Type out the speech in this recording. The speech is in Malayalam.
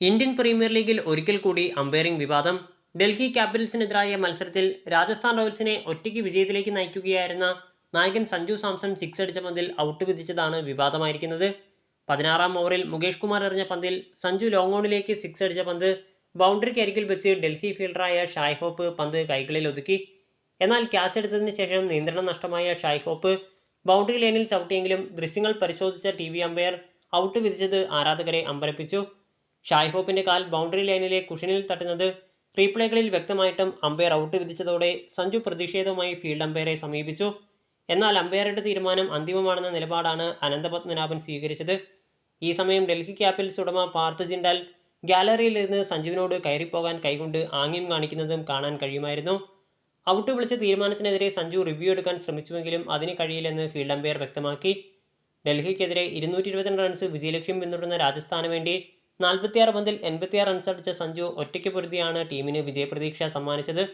ഇന്ത്യൻ പ്രീമിയർ ലീഗിൽ ഒരിക്കൽ കൂടി അമ്പയറിംഗ് വിവാദം. ഡൽഹി ക്യാപിറ്റൽസിനെതിരായ മത്സരത്തിൽ രാജസ്ഥാൻ റോയൽസിനെ ഒറ്റയ്ക്ക് വിജയത്തിലേക്ക് നയിക്കുകയായിരുന്ന നായകൻ സഞ്ജു സാംസൺ സിക്സ് അടിച്ച പന്തിൽ ഔട്ട് വിധിച്ചതാണ് വിവാദമായിരിക്കുന്നത്. പതിനാറാം ഓവറിൽ മുകേഷ് കുമാർ എറിഞ്ഞ പന്തിൽ സഞ്ജു ലോങ് ഓണിലേക്ക് സിക്സ് അടിച്ച പന്ത് ബൗണ്ടറിക്ക് അരികിൽ വെച്ച് ഡൽഹി ഫീൽഡറായ ഷായ് ഹോപ്പ് പന്ത് കൈകളിൽ ഒതുക്കി. എന്നാൽ ക്യാച്ച് എടുത്തതിന് ശേഷം നിയന്ത്രണം നഷ്ടമായ ഷായ് ഹോപ്പ് ബൗണ്ടറി ലൈനിൽ ചവിട്ടിയെങ്കിലും ദൃശ്യങ്ങൾ പരിശോധിച്ച ടി വി അമ്പയർ ഔട്ട് വിധിച്ചത് ആരാധകരെ അമ്പരപ്പിച്ചു. ഷായ് ഹോപ്പിന്റെ കാൽ ബൗണ്ടറി ലൈനിലെ കുഷനിൽ തട്ടുന്നത് റീപ്ലേകളിൽ വ്യക്തമായിട്ടും അമ്പയർ ഔട്ട് വിധിച്ചതോടെ സഞ്ജു പ്രതിഷേധവുമായി ഫീൽഡ് അമ്പയറെ സമീപിച്ചു. എന്നാൽ അമ്പയറുടെ തീരുമാനം അന്തിമമാണെന്ന നിലപാടാണ് അനന്തപത്മനാഭൻ സ്വീകരിച്ചത്. ഈ സമയം ഡൽഹി ക്യാപിറ്റൽസ് ഉടമ പാർത്ത് ജിൻഡാൽ ഗാലറിയിൽ നിന്ന് സഞ്ജുവിനോട് കയറിപ്പോകാൻ കൈകൊണ്ട് ആംഗ്യം കാണിക്കുന്നതും കാണാൻ കഴിയുമായിരുന്നു. ഔട്ട് വിളിച്ച തീരുമാനത്തിനെതിരെ സഞ്ജു റിവ്യൂ എടുക്കാൻ ശ്രമിച്ചുവെങ്കിലും അതിന് കഴിയില്ലെന്ന് ഫീൽഡ് അമ്പയർ വ്യക്തമാക്കി. ഡൽഹിക്കെതിരെ ഇരുന്നൂറ്റി ഇരുപത്തിരണ്ട് റൺസ് വിജയലക്ഷ്യം പിന്തുടർന്ന രാജസ്ഥാന് വേണ്ടി നാൽപ്പത്തിയാറ് പന്തിൽ എൺപത്തിയാറ് റൺസ് അടിച്ച സഞ്ജു ഒറ്റയ്ക്ക് പൊരുതിയാണ് ടീമിന് വിജയപ്രതീക്ഷ സമ്മാനിച്ചത്.